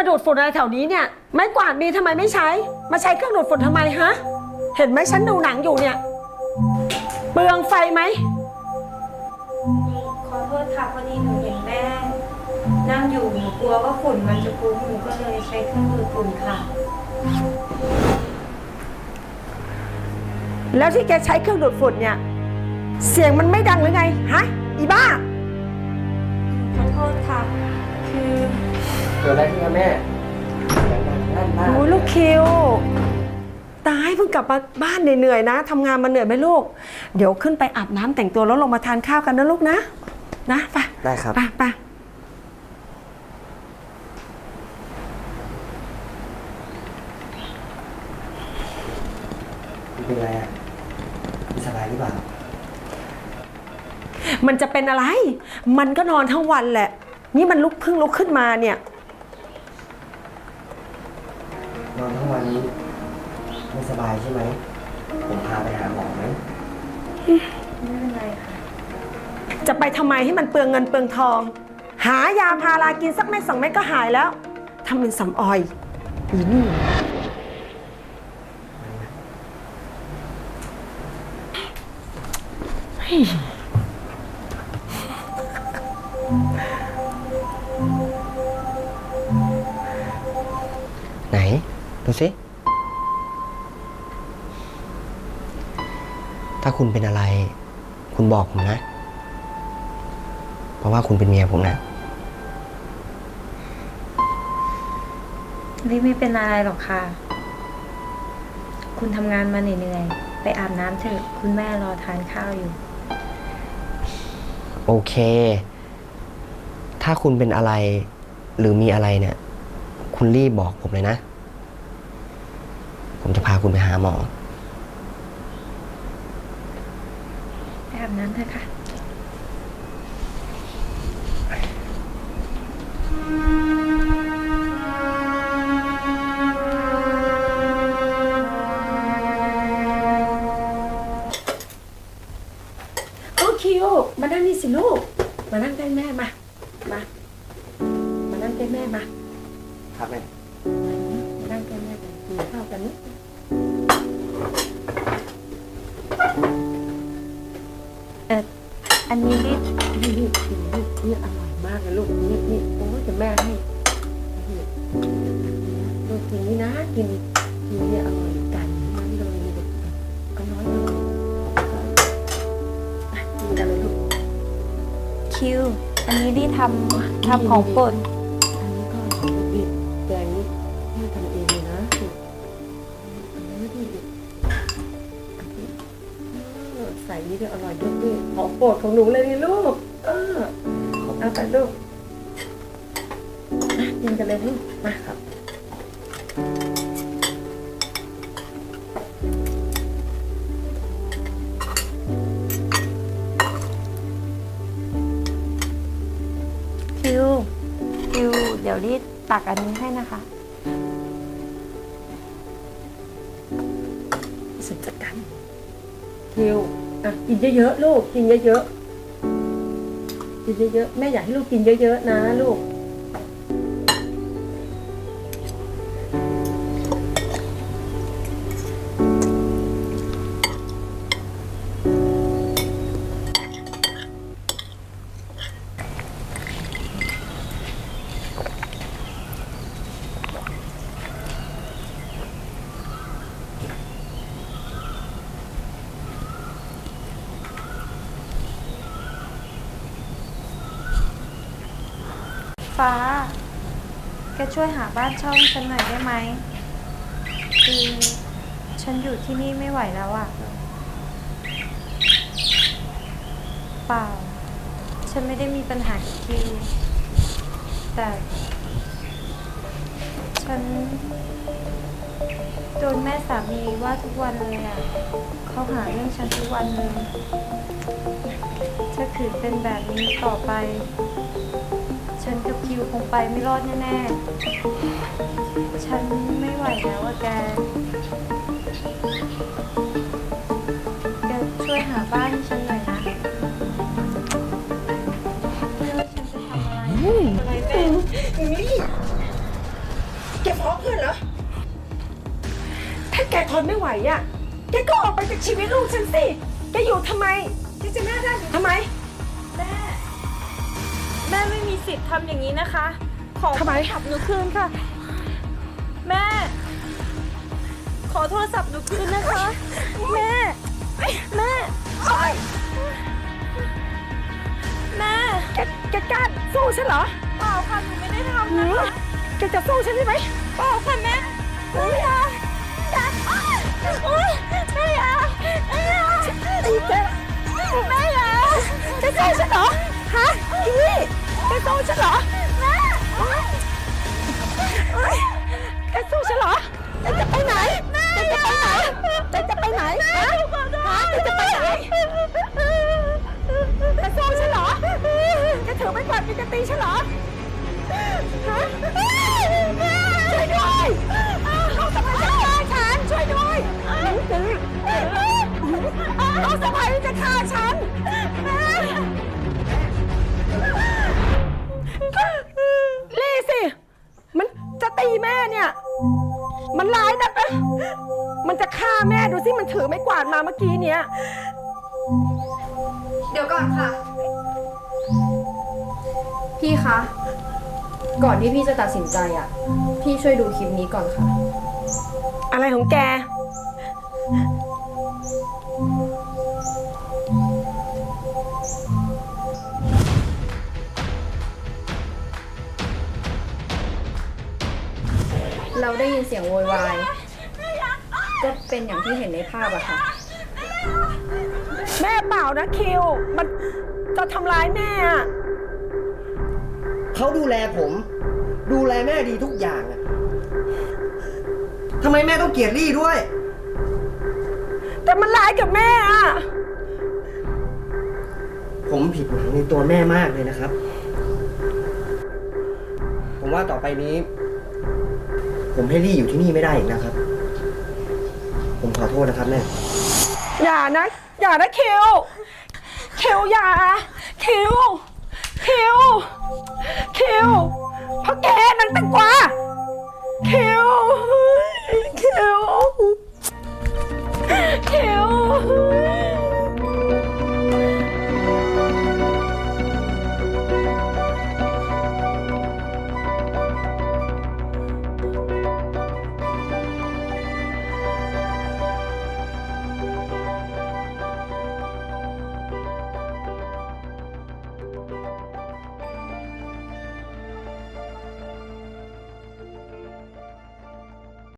มาดูดฝุ่นอะไรแถวนี้เนี่ย ไม้กวาดมีทำไมไม่ใช้ มาใช้เครื่องดูดฝุ่นทำไมฮะ เห็นไหมฉันดูหนังอยู่เนี่ย เปลืองไฟไหม ขอโทษค่ะพอดีหนูเห็นแม่นั่งอยู่หนูกลัวว่าฝุ่นมันจะฟุ้งหนูก็เลยใช้เครื่องดูดฝุ่นค่ะ แล้วที่แกใช้เครื่องดูดฝุ่นเนี่ย เสียงมันไม่ดังหรือไง ฮะ อีบ้า ขอโทษค่ะ คือ เกิดอะไรขึ้นครับแม่เสียงดังลั่นบ้านโอ้ยลูกคิว ตายเพิ่งกลับมาบ้านเหนื่อยๆนะทำงานมาเหนื่อยไหมลูก เดี๋ยวขึ้นไปอาบน้ำแต่งตัวแล้วลงมาทานข้าวกันนะลูกนะ นะไปได้ครับ ไปไปคุณเป็นไรอะไม่สบายหรือเปล่า มันจะเป็นอะไร มันก็นอนทั้งวันแหละ นี่มันลุกเพิ่งลุกขึ้นมาเนี่ย นอนทั้งวันนี้ไม่สบายใช่ไหม ผมพาไปหาหมอไหมไม่เป็นไรค่ะ จะไปทำไมให้มันเปลืองเงินเปลืองทอง หายาพารากินสักเม็ดสองเม็ดก็หายแล้วทำเป็นสำออยอีนี่ ถ้าคุณเป็นอะไร คุณบอกผมนะ เพราะว่าคุณเป็นเมียผมนะรีไม่เป็นอะไรหรอกค่ะ คุณทำงานมาเหนื่อยๆ ไปอาบน้ำเถอะ คุณแม่รอทานข้าวอยู่ โอเค ถ้าคุณเป็นอะไร หรือมีอะไรเนี่ย คุณรีบบอกผมเลยนะ ผมจะพาคุณไปหาหมอ ไปอาบน้ำเถอะค่ะโอ้คิวมานั่งนี่สิลูก มานั่งใกล้แม่มา มา มานั่งใกล้แม่มา ครับแม่ มานั่งใกล้แม่กันกินข้าวกันนิดเอ อันนี้นี่นี่นี่นนี่นี่อร่อยมากเลยลูกนี่นี่โอ้ยจะแม่ให้นี่ลูกกินนี่นะกินกินนี่อร่อยกันนั่นเลยเด็กก็น้อยลยอะกินกันเลยลูกคิว อันนี้รีทำทำของโปรด เออใส่นี่ก็อร่อยด้วยนี่ของโปรดของหนูเลยนี่ลูก เออเอาไปลูกมากินกันเลยลูกมาครับคิวคิวเดี๋ยวรีดตักอันนี้ให้นะคะ สุดจัดการคิว อะกินเยอะๆลูก กินเยอะๆ กินเยอะๆ แม่อยากให้ลูกกินเยอะๆนะลูก ฟ้า แกช่วยหาบ้านเช่าให้ฉันหน่อยได้ไหมคือฉันอยู่ที่นี่ไม่ไหวแล้วอะเปล่า ฉันไม่ได้มีปัญหากับคิวแต่ ฉัน โดนแม่สามีว่าทุกวันเลยอะเขาหาเรื่องฉันทุกวันเลยถ้าขืนเป็นแบบนี้ต่อไป ฉันกับ คิวคงไปไม่รอดแน่ๆ ฉันไม่ไหวแล้วอะแก แกช่วยหาบ้านให้ฉันหน่อยนะไม่ว่าฉันจะทำอะไรอะไรแม่เพื่อนเหรอ ถ้าแกทนไม่ไหวอะ แกก็ออกไปจากชีวิตลูกฉันสิ แกอยู่ทำไม แกจะหน้าด้านอยู่ทำไม แม่ แม่ไม่ สิทธิ์ทำอย่างนี้นะคะ ขอทำไม โทรศัพท์หนูคืนค่ะ แม่ ขอโทรศัพท์หนูคืนนะคะ แม่ แม่ แม่แกแกกล้าสู้ฉันเหรอเปล่าค่ะหนูไม่ได้ทำหืนะอคะแกจะสู้ฉันใช่ไหมเปล่าค่ะแม่แม่อยาอย่าโอ๊ยแม่อยาแม่อยาตีแกแม่อยาแกสู้ฉันเหรอฮะอีนี่ แกสู้ฉันเหรอแม่เอ้ยแกสู้ฉันเหรอแกจะไปไหนแกจะไปไหนแกจะไปไหนฮะฮะแกจะไปไหนแกสู้ฉันเหรอแกถือไม้กวาดแกจะตีฉันเหรอ มันร้ายนักนะมันจะฆ่าแม่ดูสิมันถือไม้กวาดมาเมื่อกี้เนี้ย เดี๋ยวก่อนค่ะ พี่คะ ก่อนที่พี่จะตัดสินใจอะ พี่ช่วยดูคลิปนี้ก่อนค่ะ อะไรของแก เราได้ยินเสียงโวยวาย ก็เป็นอย่างที่เห็นในภาพอะค่ะ แม่เปล่านะคิว มันจะทำร้ายแม่อะเขาดูแลผม ดูแลแม่ดีทุกอย่างอะทำไมแม่ต้องเกลียดลี่ด้วย แต่มันร้ายกับแม่อะผมผิดหวังในตัวแม่มากเลยนะครับ ผมว่าต่อไปนี้ ผมให้ลี่อยู่ที่นี่ไม่ได้อีกนะครับ ผมขอโทษนะครับแม่ อย่านะ อย่านะคิว คิวอย่า คิว คิว คิวเพราะแกนังแตงกวา